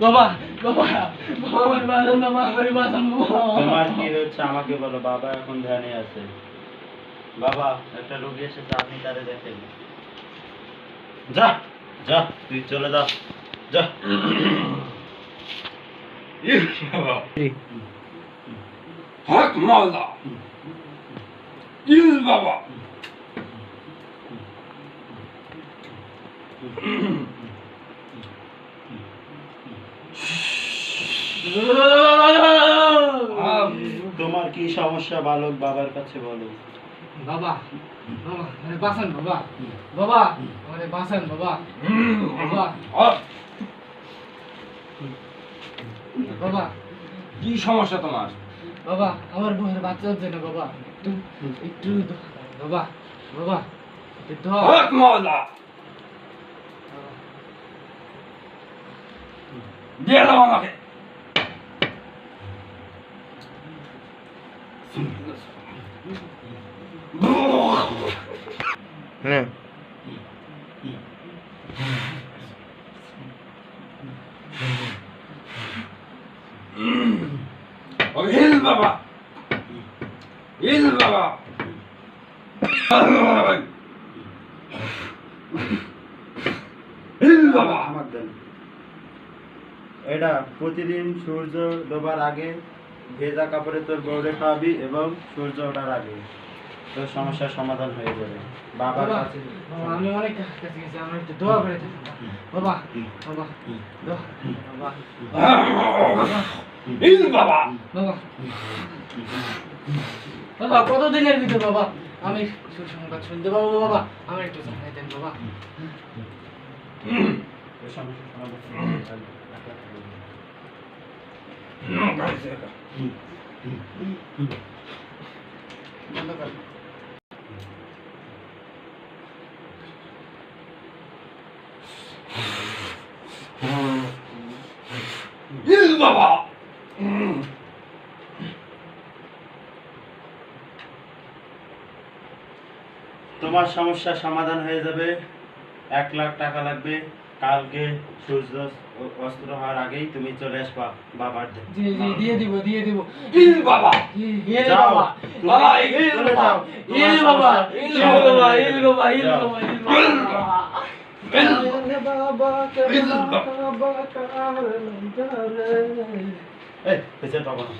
বাবা বাবা বাবা বাবা বাবা। তোমার কি হচ্ছে? আমাকে বলো বাবা এখন ধ্যানে আছে। বাবা একটা রোগী এসেছে আপনি তারে দেখেন। যা যা তুই চলে যা যা। হক মাওলা ইল বাবা। তোমার কি সমস্যা বালক বাবার কাছে বলো? বাবা বাবা আরে বাঁচান বাবা। বাবা আরে বাঁচান বাবা। বাবা। বাবা। কি সমস্যা তোমার? বাবা আমার বউয়ের বাচ্চা হচ্ছে না বাবা। একটু একটু বাবা বাবা একটু ধর। হক মাওলা দিয়ে দাও আমাকে ও হিল বাবা হিল বাবা হিল বাবা আমার দেন এটা প্রতিদিন সূর্য ডোবার আগে ভেজা কাপড়ে তোর বউরে খাওয়াবি এবং সূর্য ওঠার আগে। তোর সমস্যার সমাধান হয়ে যাবে। বাবার বাবা কাছে আমি অনেক কাছে গেছি আমার একটু দোয়া করে বাবা বাবা বাবা বাবা। বাবা। কতদিনের ভিতর বাবা? আমি সুসংবাদ শুনতে পাবো বাবা। আমার একটু জানাই দেন বাবা। তোর সমস্যার সমাধান বন্ধ কর হিল বাবা তোমার সমস্যার সমাধান হয়ে যাবে। এক লাখ টাকা লাগবে। কালকে সূর্য অস্ত্র হওয়ার আগেই তুমি চলে আসবা বাবার। জি জি দিয়ে দিব দিয়ে দিব হিল বাবা ইয়ে যাও, বাবা তুমি বাবা ইল বাবা তোমার বাবা ইল বাবা ইল বাবা ইল বাবা হিল বাবা এই পেছনে পাবো না